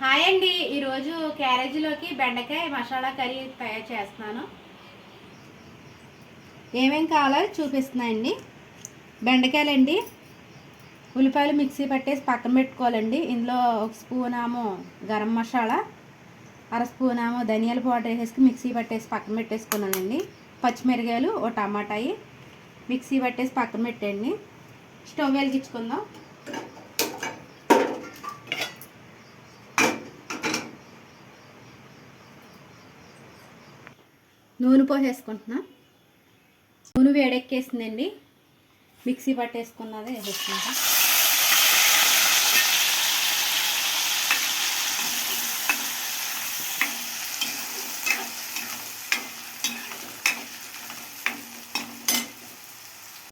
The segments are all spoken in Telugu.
హాయ్ అండి. ఈరోజు క్యారేజీలోకి బెండకాయ మసాలా కర్రీ తయారు చేస్తున్నాను. ఏమేం కావాలో చూపిస్తున్నాయండి బెండకాయలండి. ఉల్లిపాయలు మిక్సీ పట్టేసి పక్కన పెట్టుకోవాలండి. ఇందులో ఒక స్పూన్ ఏమో గరం మసాలా అర స్పూన్ ఏమో ధనియాల పౌడర్ వేసేసి మిక్సీ పట్టేసి పక్కన పెట్టేసుకున్నానండి. పచ్చిమిరకాయలు ఓ టమాటాయి మిక్సీ పట్టేసి పక్కన పెట్టండి. స్టవ్ వెలిగించుకుందాం. నూనె పోసేసుకుంటున్నా. నూనె వేడెక్కేసిందండి. మిక్సీ పట్టేసుకున్నది వేసేసుకుంటా.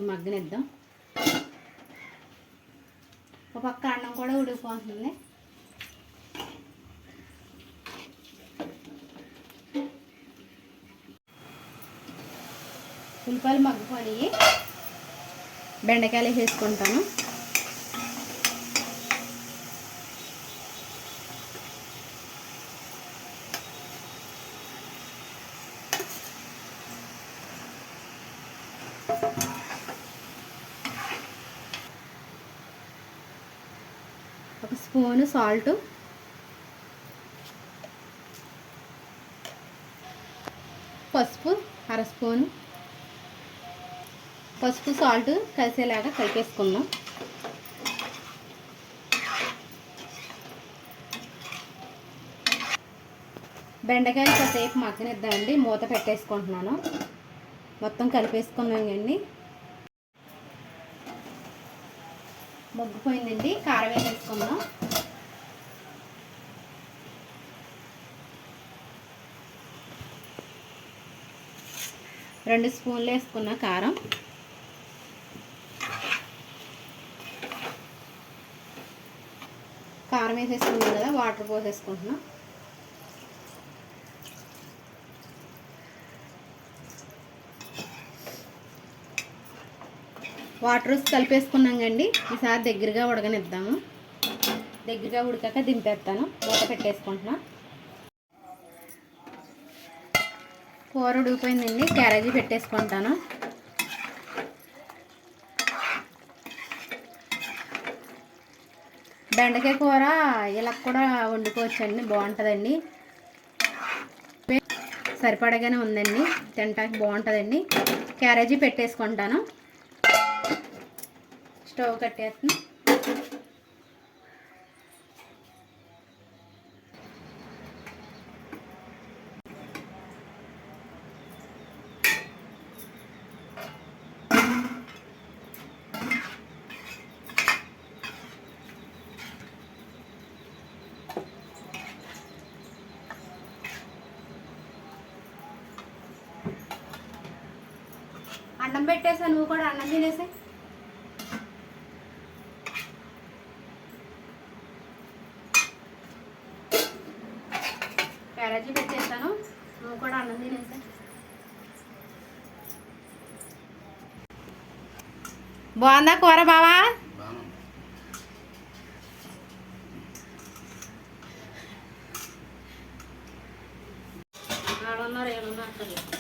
మగ్గనిద్దాం. ఒక పక్క అన్నం కూడా ఉడికిపోతుంది. ఉల్లిపాయలు మగ్గిపోయి బెండకాయలు వేసుకుంటాను. ఒక స్పూను సాల్ట్. పసుపు అర స్పూను. పసుపు సాల్ట్ కలిసేలాగా కలిపేసుకుందాం. బెండకాయలు కాసేపు మగ్గనిద్దామండి. మూత పెట్టేసుకుంటున్నాను. మొత్తం కలిపేసుకున్నాం అండి మొగ్గిపోయిందండి. కారం వేసేసుకుందాం. రెండు స్పూన్లు వేసుకున్న కారం. కారం వేసేసుకున్నాం కదా వాటర్ పోసేసుకుంటున్నాం. వాటర్ కలిపేసుకున్నాం కండి. ఈసారి దగ్గరగా ఉడకనిద్దాము. దగ్గరగా ఉడికాక దింపేస్తాను. మూత పెట్టేసుకుంటున్నా. కూర ఉడికిపోయిందండి. క్యారేజీ పెట్టేసుకుంటాను. బెండకాయ కూర ఇలా కూడా వండుకోవచ్చండి బాగుంటుందండి. సరిపడగానే ఉందండి తినటానికి బాగుంటుందండి. క్యారేజీ పెట్టేసుకుంటాను. స్టవ్ కట్టేస్తాను అన్నం పెట్టేసా నువ్వు కూడా అన్నం తినేసే. క్యారేజీ పెట్టేస్తాను నువ్వు కూడా అన్నం తినేసే. బాగుందా కూర బావా? ఆడున్నారు ఏడున్నారు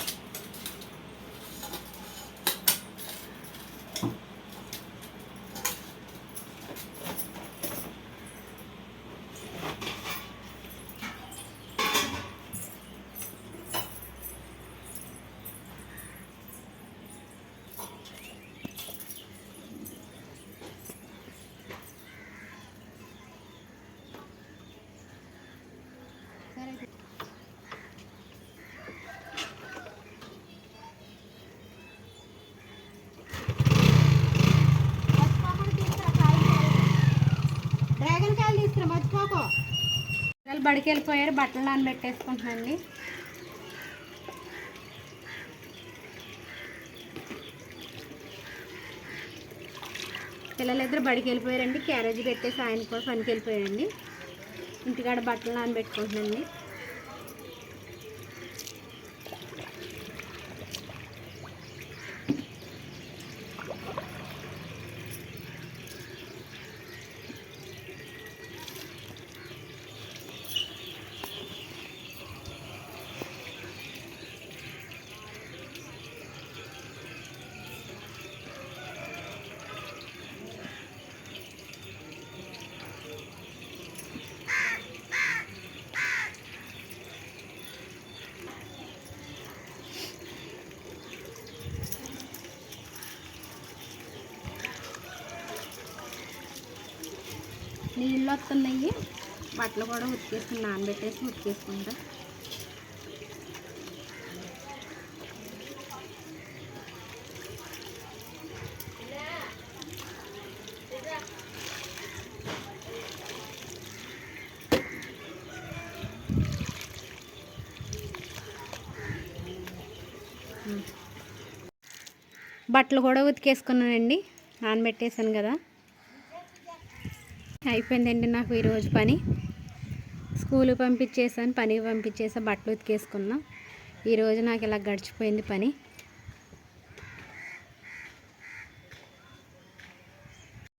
పిల్లలు బడికి వెళ్ళిపోయారు బట్టలు నానబెట్టేసుకుంటున్నాండి పిల్లలిద్దరు బడికి వెళ్ళిపోయారండి క్యారేజీ పెట్టేసి ఆయన కూడా పనికి వెళ్ళిపోయారండి. ఇంటికాడ బట్టలు నానబెట్టుకుంటున్నాండి నీళ్ళు వస్తున్నాయి. బట్టలు కూడా ఉతికేసుకుని నానబెట్టేసి ఉతికేసుకుంటా. బట్టలు కూడా ఉతికేసుకున్నానండి. నానబెట్టేసాను కదా. అయిపోయిందండి నాకు ఈరోజు పని. స్కూల్కి పంపించేసాను పనికి పంపించేసా బట్టలు ఉతికేసుకున్నాం. ఈరోజు నాకు ఇలా గడిచిపోయింది పని.